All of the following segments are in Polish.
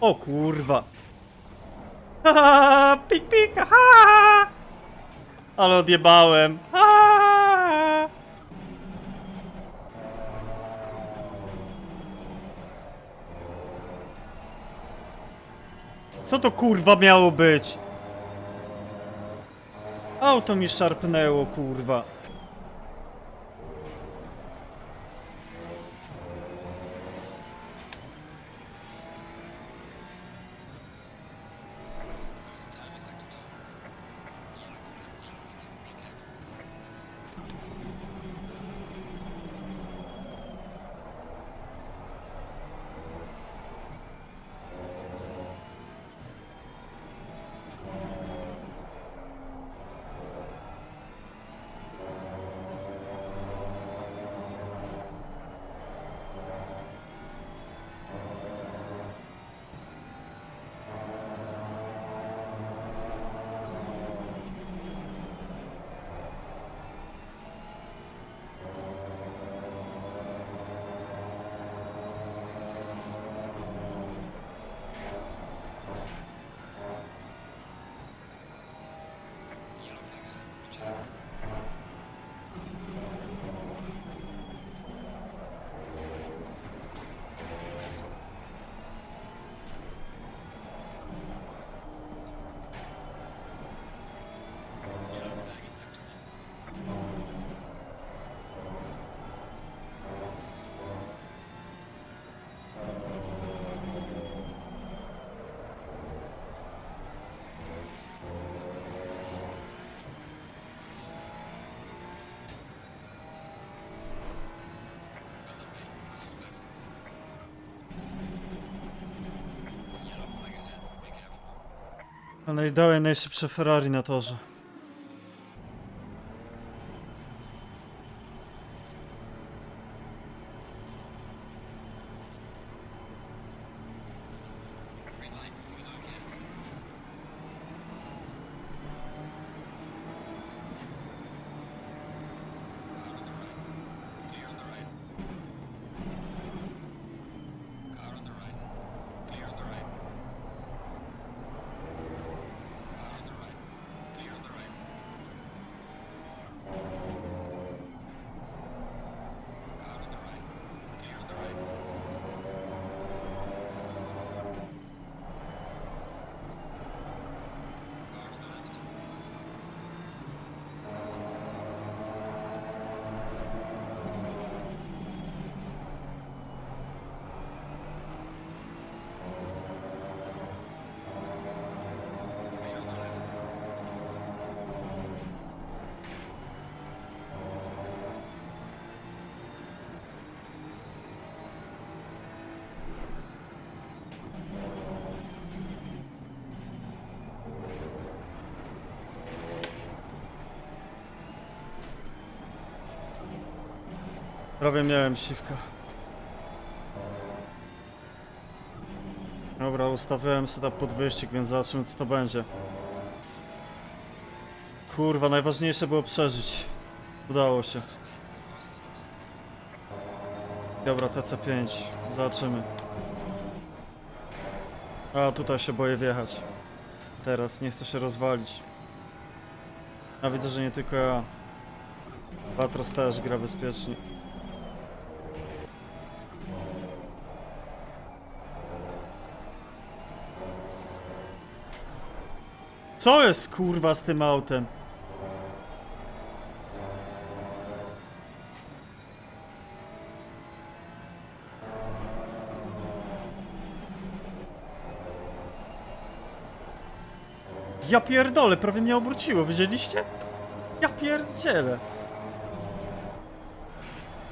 O kurwa. Haha, pik pik, ha! Ale odjebałem. Ha! Co to kurwa miało być? Auto mi szarpnęło, kurwa. Najdalej najszybsze Ferrari na torze. Prawie miałem siwka. Dobra, ustawiałem setup pod wyścig, więc zobaczymy co to będzie. Kurwa, najważniejsze było przeżyć. Udało się. Dobra, TC5. Zobaczymy. A, tutaj się boję wjechać. Teraz, nie chcę się rozwalić. A widzę, że nie tylko ja. Patros też gra bezpiecznie. Co jest kurwa z tym autem? Ja pierdolę, prawie mnie obróciło, widzieliście? Ja pierdzielę.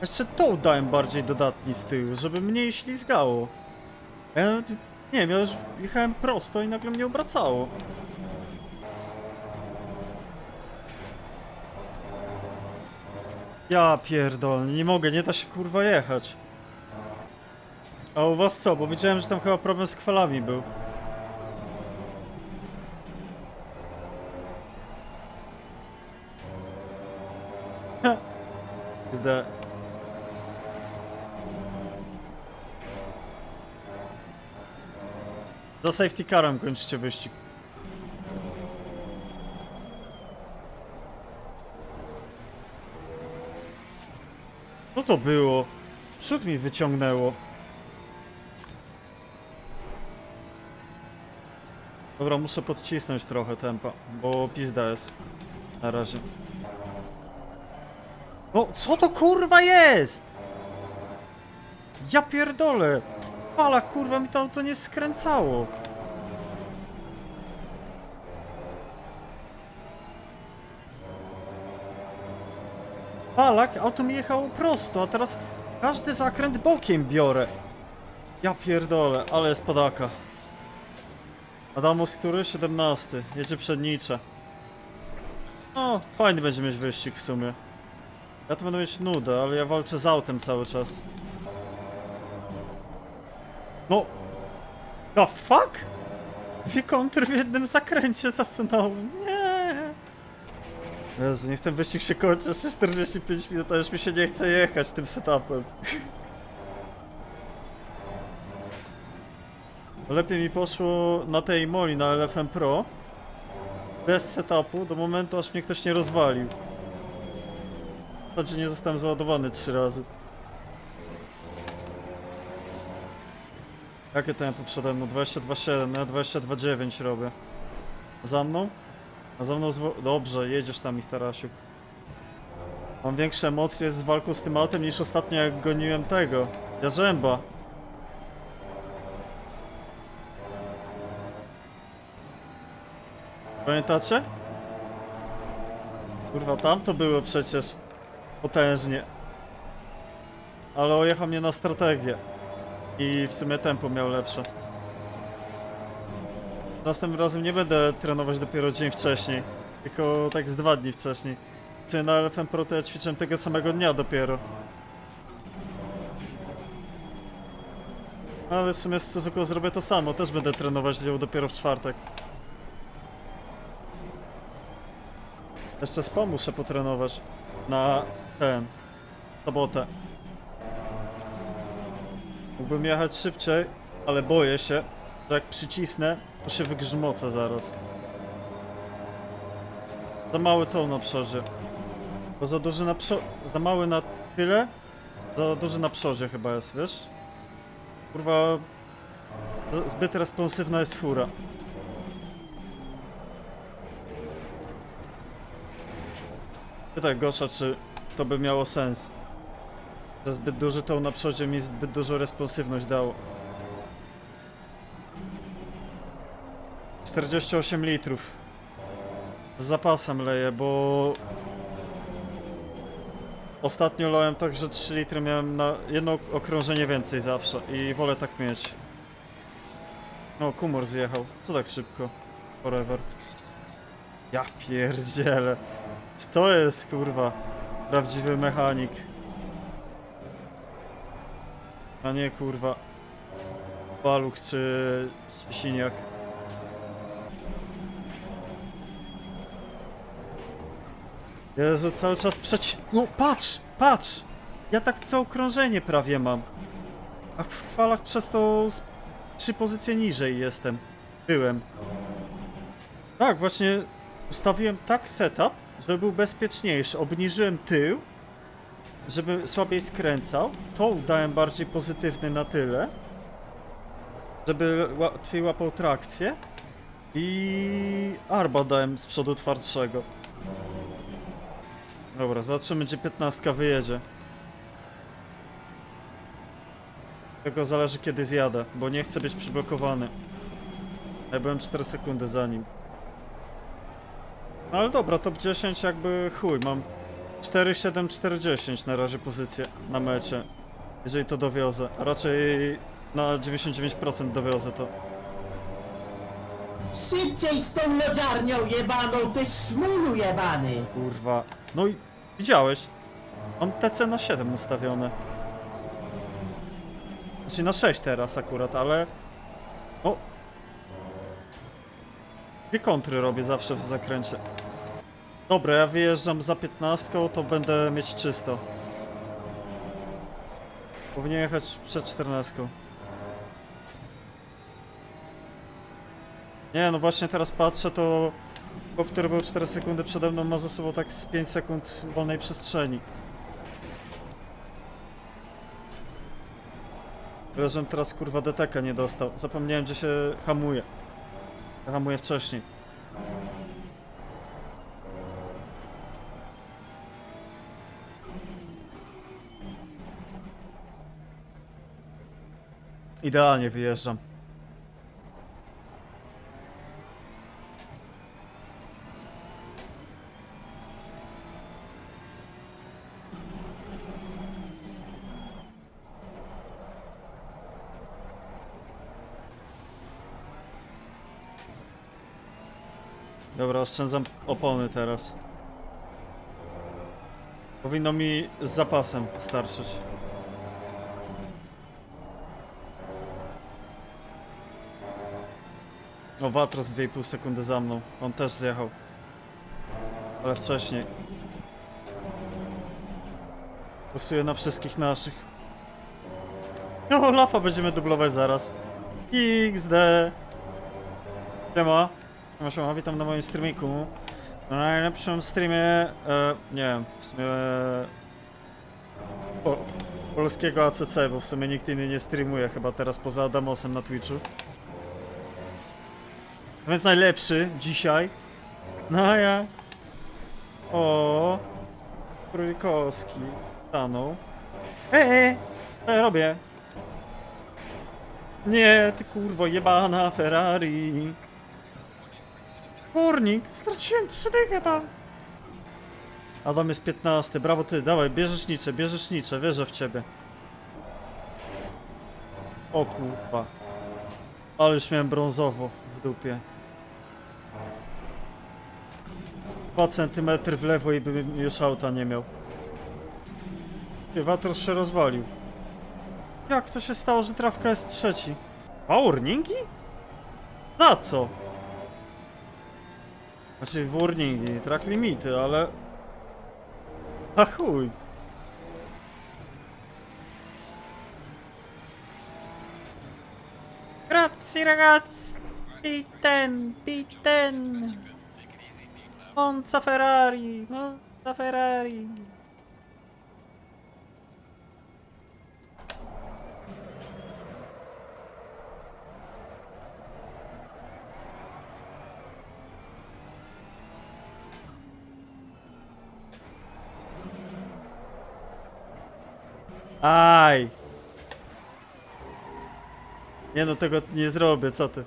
Jeszcze tą dałem bardziej dodatni z tyłu, żeby mniej ślizgało. Ja nawet, nie wiem, ja już jechałem prosto i nagle mnie obracało. Ja pierdolę, nie mogę, nie da się kurwa jechać. A u was co? Bo widziałem, że tam chyba problem z kwalami był. Zda. Za safety carem kończycie wyścig. Co to było? Przód mi wyciągnęło. Dobra, muszę podcisnąć trochę tempa, bo pizda jest. Na razie. No, co to kurwa jest? Ja pierdolę. W falach kurwa mi to auto nie skręcało. W auto mi jechało prosto, a teraz każdy zakręt bokiem biorę. Ja pierdolę, ale jest podaka. Adamus, który? 17. Jedzie przednicze. O, fajny będzie mieć wyścig w sumie. Ja to będę mieć nudę, ale ja walczę z autem cały czas. No. The fuck? Dwie kontry w jednym zakręcie zasunąłem. Nie. Jezu, niech ten wyścig się kończy. Jeszcze 45 minut, a już mi się nie chce jechać tym setupem. Lepiej mi poszło na tej moli, na LFM Pro. Bez setupu, do momentu aż mnie ktoś nie rozwalił. W zasadzie nie zostałem załadowany trzy razy. Jakie tempo przede mną? 22,7, ja 22,9 robię. Za mną? A za mną zwo- Dobrze, jedziesz tam ich Tarasiuk. Mam większe emocje z walką z tym autem niż ostatnio jak goniłem tego. Jarzęba. Pamiętacie? Kurwa, tam to było przecież potężnie. Ale ojechał mnie na strategię. I w sumie tempo miał lepsze. Następnym razem nie będę trenować dopiero dzień wcześniej. Tylko tak z dwa dni wcześniej. Co na LFM Pro to ja ćwiczę tego samego dnia dopiero. Ale w sumie z Suzuko zrobię to samo. Też będę trenować ją dopiero w czwartek. Jeszcze spa muszę potrenować na ten sobotę. Mógłbym jechać szybciej, ale boję się, że jak przycisnę, to się wygrzmocę zaraz. Za mały tą na przodzie. Bo za duży na. Za mały na tyle, za duży na przodzie chyba jest, wiesz? Kurwa. Zbyt responsywna jest fura. Pytaj Gosza, czy to by miało sens. Że zbyt duży tą na przodzie mi zbyt dużą responsywność dało. 48 litrów. Z zapasem leję, bo... Ostatnio lałem tak, że 3 litry miałem na jedno okrążenie więcej zawsze i wolę tak mieć. No, kumor zjechał. Co tak szybko? Forever. Ja pierdzielę. To jest, kurwa? Prawdziwy mechanik. A nie, kurwa. Paluch czy siniak. Jezu, cały czas przeci... No patrz, patrz! Ja tak całe okrążenie prawie mam. A w chwalach przez to trzy pozycje niżej jestem. Byłem. Tak, właśnie ustawiłem tak setup, żeby był bezpieczniejszy. Obniżyłem tył, żeby słabiej skręcał. To dałem bardziej pozytywny na tyle, żeby łatwiej łapał trakcję. I arba dałem z przodu twardszego. Dobra, zobaczymy gdzie 15 wyjedzie. Tylko zależy kiedy zjadę, bo nie chcę być przyblokowany. Ja byłem 4 sekundy za nim. No ale dobra, top 10 jakby chuj, mam 4, 7, 4, 10 na razie pozycję na mecie. Jeżeli to dowiozę. A raczej na 99% dowiozę to. Szybciej z tą lodziarnią jebaną, ty szmulu jebany! Kurwa. No i widziałeś? Mam TC na 7 ustawione. Znaczy na 6 teraz akurat, ale... O! Dwie kontry robię zawsze w zakręcie. Dobra, ja wyjeżdżam za 15, to będę mieć czysto. Powinien jechać przed 14. Nie, no właśnie teraz patrzę, to chłop, który był 4 sekundy przede mną ma za sobą tak z 5 sekund wolnej przestrzeni. Tyle, teraz kurwa DTK nie dostał. Zapomniałem, gdzie się hamuje. Hamuję wcześniej. Idealnie wyjeżdżam. Dobra, oszczędzam opony teraz. Powinno mi z zapasem starczyć. O, Watros 2,5 sekundy za mną. On też zjechał. Ale wcześniej. Głosuję na wszystkich naszych. O, lafa będziemy dublować zaraz. XD. Siema. Siema, witam na moim streamiku. Na najlepszym streamie, e, nie wiem, w sumie e, po, polskiego ACC, bo w sumie nikt inny nie streamuje chyba teraz poza Adamosem na Twitchu. Więc najlepszy dzisiaj. No ja. O. Królikowski. Stanął. Eee! Co ja robię? Nie, ty kurwo jebana Ferrari. Górnik, straciłem trzy dychy tam. Adam jest 15, brawo ty, dawaj, bierzesz nicze, bierzesz nicze, wierzę w ciebie. O kurwa. Ale już miałem brązowo w dupie. 2 centymetry w lewo i bym już auta nie miał. Ty, Watros się rozwalił. Jak to się stało, że trawka jest trzeci? Warningi? Za co? Znaczy warningi, track limity, ale... A chuj. Grazie ragazzi! Piten, piten! Monza Ferrari, Monza Ferrari. Aj! Nie no, tego nie zrobię, co ty?